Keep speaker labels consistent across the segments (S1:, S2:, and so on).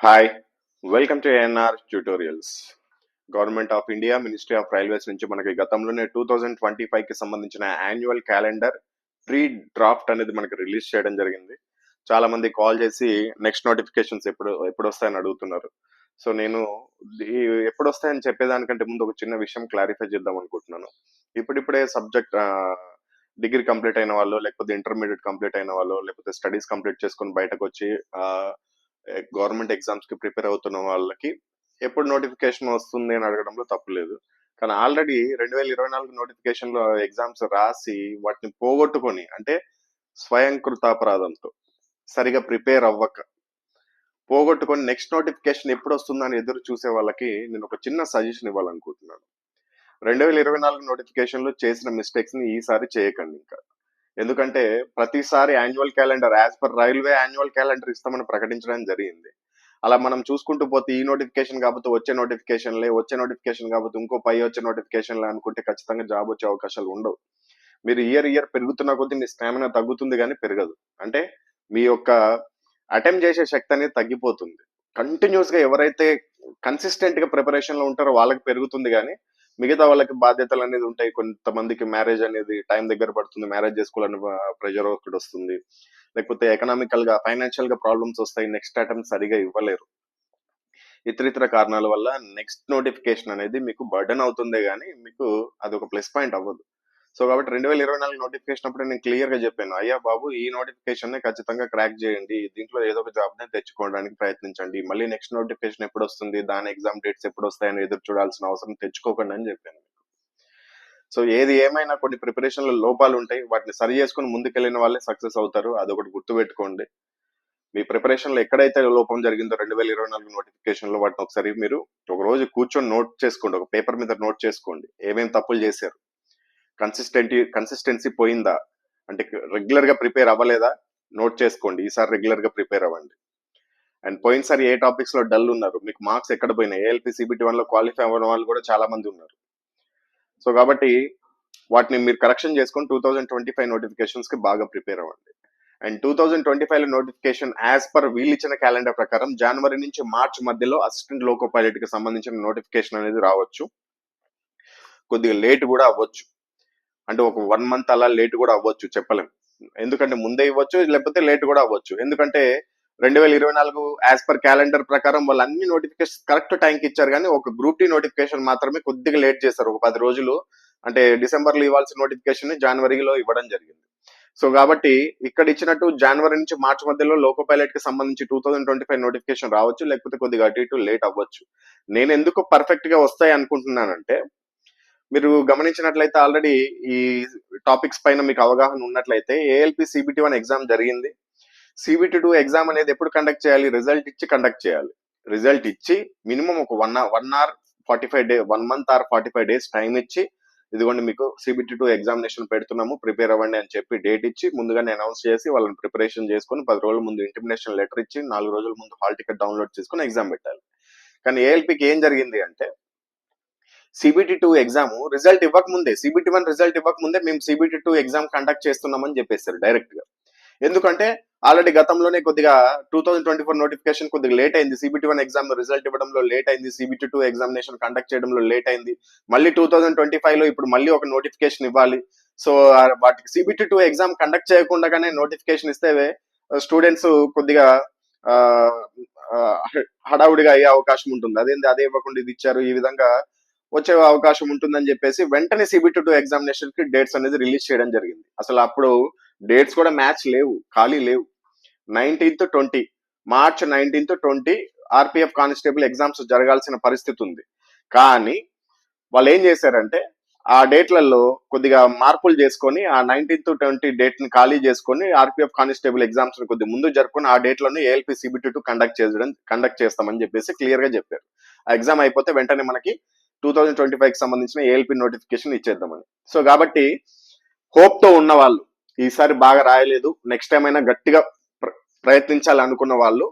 S1: Hi welcome to NR tutorials government of India ministry of railways నుంచి మనకి గతంలోనే two thousand twenty ఫైవ్కి సంబంధించిన యాన్యువల్ క్యాలెండర్ ప్రీ డ్రాఫ్ట్ అనేది మనకి రిలీజ్ చేయడం జరిగింది. చాలా మంది కాల్ చేసి నెక్స్ట్ నోటిఫికేషన్స్ ఎప్పుడు ఎప్పుడు వస్తాయని అడుగుతున్నారు. సో నేను ఎప్పుడు వస్తాయని చెప్పేదానికంటే ముందు ఒక చిన్న విషయం క్లారిఫై చేద్దాం అనుకుంటున్నాను. ఇప్పుడిప్పుడే సబ్జెక్ట్ డిగ్రీ కంప్లీట్ అయిన వాళ్ళు లేకపోతే ఇంటర్మీడియట్ కంప్లీట్ అయిన వాళ్ళు లేకపోతే స్టడీస్ కంప్లీట్ చేసుకొని బయటకు వచ్చి గవర్నమెంట్ ఎగ్జామ్స్కి ప్రిపేర్ అవుతున్న వాళ్ళకి ఎప్పుడు నోటిఫికేషన్ వస్తుంది అని అడగడంలో తప్పు లేదు. కానీ ఆల్రెడీ రెండు వేల ఇరవై నాలుగు నోటిఫికేషన్లో ఎగ్జామ్స్ రాసి వాటిని పోగొట్టుకొని అంటే స్వయంకృతాపరాధంతో సరిగా ప్రిపేర్ అవ్వక పోగొట్టుకొని నెక్స్ట్ నోటిఫికేషన్ ఎప్పుడు వస్తుందని ఎదురు చూసే వాళ్ళకి నేను ఒక చిన్న సజెషన్ ఇవ్వాలనుకుంటున్నాను. రెండు వేల ఇరవై నాలుగు నోటిఫికేషన్లో చేసిన మిస్టేక్స్ని ఈసారి చేయకండి ఇంకా. ఎందుకంటే ప్రతిసారి annual calendar as per railway annual calendar ఇస్తామని ప్రకటించడం జరిగింది. అలా మనం చూసుకుంటూ పోతే ఈ నోటిఫికేషన్ కాకపోతే వచ్చే నోటిఫికేషన్లే వచ్చే నోటిఫికేషన్ కాకపోతే ఇంకో పై వచ్చే నోటిఫికేషన్లే అనుకుంటే ఖచ్చితంగా జాబ్ వచ్చే అవకాశాలు ఉండవు. మీరు ఇయర్ ఇయర్ పెరుగుతున్న కొద్దీ మీ స్టామినా తగ్గుతుంది కానీ పెరగదు. అంటే మీ యొక్క అటెంప్ట్ చేసే శక్తి అనేది తగ్గిపోతుంది. కంటిన్యూస్గా ఎవరైతే కన్సిస్టెంట్గా ప్రిపరేషన్లో ఉంటారో వాళ్ళకి పెరుగుతుంది కానీ మిగతా వాళ్ళకి బాధ్యతలు అనేది ఉంటాయి. కొంతమందికి మ్యారేజ్ అనేది టైం దగ్గర పడుతుంది. మ్యారేజ్ చేసుకోవాలని ప్రెషర్ ఒకటి వస్తుంది. లేకపోతే ఎకనామికల్గా ఫైనాన్షియల్గా ప్రాబ్లమ్స్ వస్తాయి. నెక్స్ట్ అటెంప్ట్ సరిగా ఇవ్వలేరు. ఇతరితర కారణాల వల్ల నెక్స్ట్ నోటిఫికేషన్ అనేది మీకు బర్డన్ అవుతుందే కానీ మీకు అది ఒక ప్లస్ పాయింట్ అవ్వదు. సో కాబట్టి రెండు వేల ఇరవై నాలుగు నోటిఫికేషన్ అప్పుడు నేను క్లియర్గా చెప్పాను. అయ్యా బాబు ఈ నోటిఫికేషన్ ఖచ్చితంగా క్రాక్ చేయండి. దీంట్లో ఏదో ఒక జాబ్ నే తెచ్చుకోవడానికి ప్రయత్నించండి. మళ్ళీ నెక్స్ట్ నోటిఫికేషన్ ఎప్పుడు వస్తుంది దాని ఎగ్జామ్ డేట్స్ ఎప్పుడు వస్తాయని ఎదురు చూడాల్సిన అవసరం తెచ్చుకోకండి అని చెప్పాను సో ఏది ఏమైనా కొన్ని ప్రిపరేషన్లో లోపాలు ఉంటాయి. వాటిని సరి చేసుకుని ముందుకెళ్ళిన వాళ్ళే సక్సెస్ అవుతారు. అదొకటి గుర్తుపెట్టుకోండి. మీ ప్రిపరేషన్లో ఎక్కడైతే లోపం జరిగిందో రెండు వేల ఇరవై నాలుగు నోటిఫికేషన్లో వాటిని ఒకసారి మీరు ఒక రోజు కూర్చొని నోట్ చేసుకోండి. ఒక పేపర్ మీద నోట్ చేసుకోండి. ఏమేమి తప్పులు చేశారు? కన్సిస్టెంటీ కన్సిస్టెన్సీ పోయిందా? అంటే రెగ్యులర్గా ప్రిపేర్ అవ్వలేదా? నోట్ చేసుకోండి ఈసారి రెగ్యులర్గా ప్రిపేర్ అవ్వండి. అండ్ పోయినసారి ఏ టాపిక్స్లో డల్ ఉన్నారు? మీకు మార్క్స్ ఎక్కడ పోయినాయి? ఏఎల్పి సిబిటి వన్లో క్వాలిఫై అవ్వడం వాళ్ళు కూడా చాలా మంది ఉన్నారు. సో కాబట్టి వాటిని మీరు కరెక్షన్ చేసుకొని టూ థౌజండ్ ట్వంటీ ఫైవ్ నోటిఫికేషన్స్కి బాగా ప్రిపేర్ అవ్వండి. అండ్ టూ థౌజండ్ ట్వంటీ ఫైవ్లో నోటిఫికేషన్ యాజ్ పర్ వీళ్ళు ఇచ్చిన క్యాలెండర్ ప్రకారం జనవరి నుంచి మార్చ్ మధ్యలో అసిస్టెంట్ లోకో పైలట్కి సంబంధించిన నోటిఫికేషన్ అనేది రావచ్చు. కొద్దిగా లేట్ కూడా అవ్వచ్చు. అంటే ఒక వన్ మంత్ అలా లేట్ కూడా అవ్వచ్చు చెప్పలేం ఎందుకంటే ముందే ఇవ్వచ్చు లేకపోతే లేట్ కూడా అవ్వచ్చు. ఎందుకంటే రెండు వేల ఇరవై నాలుగు యాజ్ పర్ క్యాలెండర్ ప్రకారం వాళ్ళు అన్ని నోటిఫికేషన్ కరెక్ట్ టైంకి ఇచ్చారు కానీ ఒక గ్రూప్ టీ నోటిఫికేషన్ మాత్రమే కొద్దిగా లేట్ చేశారు. ఒక పది రోజులు అంటే డిసెంబర్లో ఇవ్వాల్సిన నోటిఫికేషన్ జనవరిలో ఇవ్వడం జరిగింది. సో కాబట్టి ఇక్కడ ఇచ్చినట్టు జనవరి నుంచి మార్చ్ మధ్యలో లోకో పైలట్కి సంబంధించి two thousand twenty five notification రావచ్చు లేకపోతే కొద్దిగా అటు ఇటు లేట్ అవ్వచ్చు. నేను ఎందుకు పర్ఫెక్ట్గా వస్తాయి అనుకుంటున్నానంటే మీరు గమనించినట్లయితే ఆల్రెడీ ఈ టాపిక్స్ పైన మీకు అవగాహన ఉన్నట్లయితే ఏఎల్పి సిబిటి వన్ ఎగ్జామ్ జరిగింది. సిబిటి టూ ఎగ్జామ్ అనేది ఎప్పుడు కండక్ట్ చేయాలి? రిజల్ట్ ఇచ్చి కండక్ట్ చేయాలి. రిజల్ట్ ఇచ్చి మినిమం ఒక one one hour forty five day one month or forty five days time ఇచ్చి ఇదిగోండి మీకు సిబిటి టూ ఎగ్జామినేషన్ పెడుతున్నాము ప్రిపేర్ అవ్వండి అని చెప్పి డేట్ ఇచ్చి ముందుగానే అనౌన్స్ చేసి వాళ్ళని ప్రిపరేషన్ చేసుకొని పది రోజుల ముందు ఇంటిమినేషన్ లెటర్ ఇచ్చి నాలుగు రోజుల ముందు హాల్ టికెట్ డౌన్లోడ్ చేసుకుని ఎగ్జామ్ పెట్టాలి. కానీ ఏఎల్పికి ఏం జరిగింది అంటే సిబిటి టూ ఎగ్జామ్ రిజల్ట్ ఇవ్వకముందే సిబిటి వన్ రిజల్ట్ ఇవ్వకముందే మేము సిబిటి టూ ఎగ్జామ్ కండక్ట్ చేస్తున్నామని చెప్పేస్తారు డైరెక్ట్గా. ఎందుకంటే ఆల్రెడీ గతంలోనే కొద్దిగా two thousand twenty four notification కొద్దిగా లేట్ అయింది. సిబిటి వన్ ఎగ్జామ్ రిజల్ట్ ఇవ్వడంలో లేట్ అయింది. సిబిటి టూ ఎగ్జామినేషన్ కండక్ట్ చేయడంలో లేట్ అయింది. మళ్ళీ టూ థౌసండ్ ట్వంటీ ఫైవ్లో ఇప్పుడు మళ్ళీ ఒక నోటిఫికేషన్ ఇవ్వాలి. సో వాటికి సిబిటి టూ ఎగ్జామ్ కండక్ట్ చేయకుండానే నోటిఫికేషన్ ఇస్తే స్టూడెంట్స్ కొద్దిగా హడావుడిగా అయ్యే అవకాశం ఉంటుంది. అదేంది? అదే ఇవ్వకుండా ఇది ఇచ్చారు. ఈ విధంగా వచ్చే అవకాశం ఉంటుందని చెప్పేసి వెంటనే సిబిటీ టూ ఎగ్జామినేషన్కి డేట్స్ అనేది రిలీజ్ చేయడం జరిగింది. అసలు అప్పుడు డేట్స్ కూడా మ్యాచ్ లేవు ఖాళీ లేవు. Nineteenth twenty March nineteenth twenty RPF constable exams జరగాల్సిన పరిస్థితి ఉంది. కానీ వాళ్ళు ఏం చేశారంటే ఆ డేట్లలో కొద్దిగా మార్పులు చేసుకొని ఆ నైన్టీన్త్ ట్వంటీ డేట్ని ఖాళీ చేసుకొని ఆర్పిఎఫ్ కానిస్టేబుల్ ఎగ్జామ్స్ కొద్ది ముందు జరుపుకొని ఆ date ALP CBT two conduct చేయడం కండక్ట్ చేస్తామని చెప్పేసి క్లియర్గా చెప్పారు. ఆ ఎగ్జామ్ అయిపోతే వెంటనే మనకి టూ థౌజండ్ ట్వంటీ ఫైవ్కి సంబంధించిన ఏఎల్పి నోటిఫికేషన్ ఇచ్చేద్దామని. సో కాబట్టి హోప్తో ఉన్న వాళ్ళు ఈసారి బాగా రాయలేదు నెక్స్ట్ టైం అయినా గట్టిగా ప్రయత్నించాలి అనుకున్న వాళ్ళు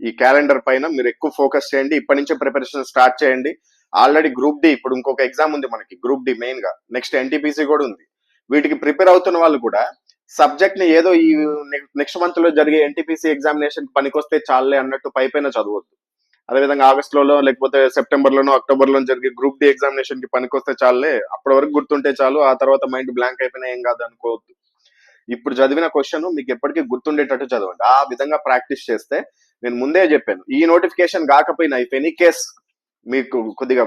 S1: ఈ క్యాలెండర్ పైన మీరు ఎక్కువ ఫోకస్ చేయండి ఇప్పటి నుంచే ప్రిపరేషన్ స్టార్ట్ చేయండి. ఆల్రెడీ గ్రూప్ డి ఇప్పుడు ఇంకొక ఎగ్జామ్ ఉంది మనకి గ్రూప్ డి మెయిన్గా. నెక్స్ట్ ఎన్టీపీసీ కూడా ఉంది. వీటికి ప్రిపేర్ అవుతున్న వాళ్ళు కూడా సబ్జెక్ట్ని ఏదో ఈ నెక్స్ట్ మంత్లో జరిగే ఎన్టీపీసీ ఎగ్జామినేషన్ పనికొస్తే చాలే అన్నట్టు పైపైన చదవద్దు. అదేవిధంగా ఆగస్టులో లేకపోతే సెప్టెంబర్ లోనో జరిగే గ్రూప్ డి ఎగ్జామినేషన్కి పనికొస్తే చాలే. అప్పటి వరకు గుర్తుంటే చాలు ఆ తర్వాత మైండ్ బ్లాంక్ అయిపోయినా ఏం కాదు అనుకోవద్దు. ఇప్పుడు చదివిన క్వశ్చన్ మీకు ఎప్పటికీ గుర్తుండేటట్టు చదవండి. ఆ విధంగా ప్రాక్టీస్ చేస్తే నేను ముందే చెప్పాను ఈ నోటిఫికేషన్ కాకపోయినా ఇఫ్ ఎనీ కేస్ మీకు కొద్దిగా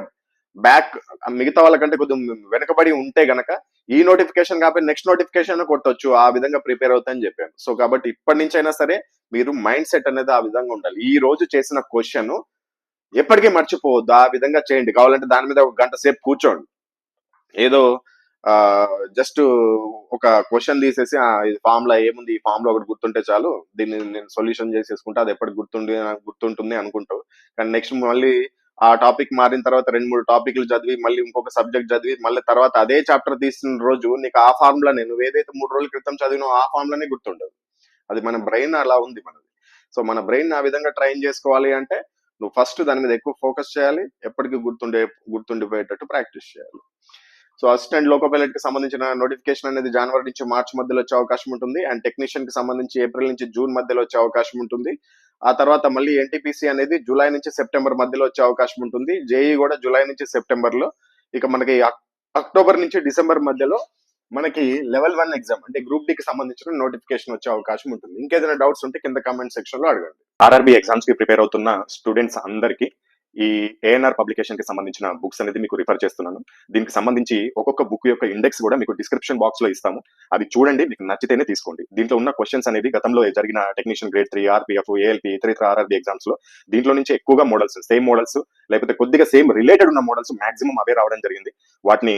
S1: బ్యాక్ మిగతా వాళ్ళకంటే కొద్దిగా వెనకబడి ఉంటే గనక ఈ నోటిఫికేషన్ కాకపోతే నెక్స్ట్ నోటిఫికేషన్ కొట్టొచ్చు ఆ విధంగా ప్రిపేర్ అవుతాయని చెప్పాను. సో కాబట్టి ఇప్పటి నుంచైనా అయినా సరే మీరు మైండ్ సెట్ అనేది ఆ విధంగా ఉండాలి. ఈ రోజు చేసిన క్వశ్చన్ ఎప్పటికీ మర్చిపోవద్దు. ఆ విధంగా చేయండి. కావాలంటే దాని మీద ఒక గంట సేపు కూర్చోండి. ఏదో జస్ట్ ఒక క్వశ్చన్ తీసేసి ఫామ్లో ఏముంది? ఈ ఫామ్లో ఒకటి గుర్తుంటే చాలు. దీన్ని నేను సొల్యూషన్ చేసేసుకుంటా. అది ఎప్పటికి గుర్తుండి గుర్తుంటుంది అనుకుంటావు కానీ నెక్స్ట్ మళ్ళీ ఆ టాపిక్ మారిన తర్వాత రెండు మూడు టాపిక్లు చదివి మళ్ళీ ఇంకొక సబ్జెక్ట్ చదివి మళ్ళీ తర్వాత అదే చాప్టర్ తీసిన రోజు నీకు ఆ ఫార్ములా నేను ఏదైతే మూడు రోజుల క్రితం చదివినో ఆ ఫార్ములానే గుర్తుండదు. అది మన బ్రెయిన్ అలా ఉంది మనది. సో మన బ్రెయిన్ ఆ విధంగా ట్రైన్ చేసుకోవాలి అంటే నువ్వు ఫస్ట్ దాని మీద ఎక్కువ ఫోకస్ చేయాలి. ఎప్పటికీ గుర్తుండే గుర్తుండిపోయేటట్టు ప్రాక్టీస్ చేయాలి. సో అసిస్టెంట్ లోకో పైలట్కి సంబంధించిన నోటిఫికేషన్ అనేది జనవరి నుంచి మార్చ్ మధ్యలో వచ్చే అవకాశం ఉంటుంది. అండ్ టెక్నీషియన్కి సంబంధించి ఏప్రిల్ నుంచి జూన్ మధ్యలో వచ్చే అవకాశం ఉంటుంది. ఆ తర్వాత మళ్ళీ ఎన్టీపీసీ అనేది జూలై నుంచి సెప్టెంబర్ మధ్యలో వచ్చే అవకాశం ఉంటుంది. జేఈ కూడా జూలై నుంచి సెప్టెంబర్లో ఇక మనకి అక్టోబర్ నుంచి డిసెంబర్ మధ్యలో మనకి లెవెల్ వన్ ఎగ్జామ్ అంటే గ్రూప్ డికి సంబంధించిన నోటిఫికేషన్ వచ్చే అవకాశం ఉంటుంది. ఇంకేదైనా డౌట్స్ ఉంటే కింద కామెంట్ సెక్షన్లో అడగండి. ఆర్ఆర్బి ఎగ్జామ్స్కి ప్రిపేర్ అవుతున్న స్టూడెంట్స్ అందరికీ ఈ ఏఎన్ఆర్ పబ్లికేషన్కి సంబంధించిన బుక్స్ అనేది మీకు రిఫర్ చేస్తున్నాను. దీనికి సంబంధించి ఒక్కొక్క బుక్ యొక్క ఇండెక్స్ కూడా మీకు డిస్క్రిప్షన్ బాక్స్లో ఇస్తాము. అది చూడండి మీకు నచ్చితేనే తీసుకోండి. దీంట్లో ఉన్న క్వశ్చన్స్ అనేది గతంలో జరిగిన technician grade three RPF ALP ఇతర ఇతర ఆర్ఆర్బి ఎగ్జామ్స్లో దీంట్లో నుంచి ఎక్కువగా మోడల్స్ సేమ్ మోడల్స్ లేకపోతే కొద్దిగా సేమ్ రిలేటెడ్ ఉన్న మోడల్స్ మాక్సిమం అవే రావడం జరిగింది. వాటిని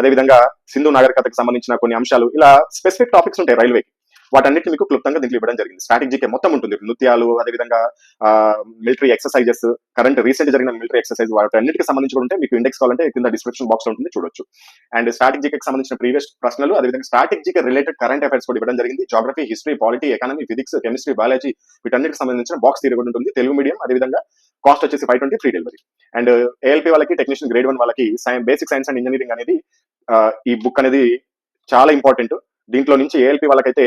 S1: అదేవిధంగా సింధు నాగరికతకు సంబంధించిన కొన్ని అంశాలు ఇలా స్పెసిఫిక్ టాపిక్స్ ఉంటాయి రైల్వేకి. వాటన్నిటి మీకు క్లుప్తంగా దీంట్లో ఇవ్వడం జరిగింది. స్ట్రాటజీకే మొత్తం ఉంటుంది. నృత్యాలు అదేవిధంగా మిలిటరీ ఎక్సర్సైజెస్ కరెంట్ రీసెంట్ జరిగిన మిలిటరీ ఎక్సర్సైజ్ వాటన్నిటికి సంబంధించి కూడా ఉంటే మీకు ఇండెక్స్ కావాలంటే కింద డిస్క్రిప్షన్ బాక్స్ ఉంటుంది చూడొచ్చు. అండ్ స్ట్రాటజీకి సంబంధించిన ప్రీవియస్ ప్రశ్నలు అదేవిధంగా స్ట్రాటజీకి రిలేటెడ్ కరెంట్ అఫైర్స్ కూడా ఇవ్వడం జరిగింది. Geography history polity economy physics chemistry biology వీటన్నిటికి సంబంధించిన బాక్స్ తీరు కూడా ఉంటుంది. తెలుగు మీడియం అదేవిధంగా కాస్ట్ వచ్చేసి five twenty free delivery and ALP వాళ్ళకి టెక్నీషియన్ గ్రేడ్ వన్ వాళ్ళకి బేసిక్ సైన్స్ అండ్ ఇంజనీరింగ్ అనేది uh, ఈ బుక్ అనేది చాలా ఇంపార్టెంట్ దీంట్లో నుంచి ఏఎల్పి వాళ్ళకైతే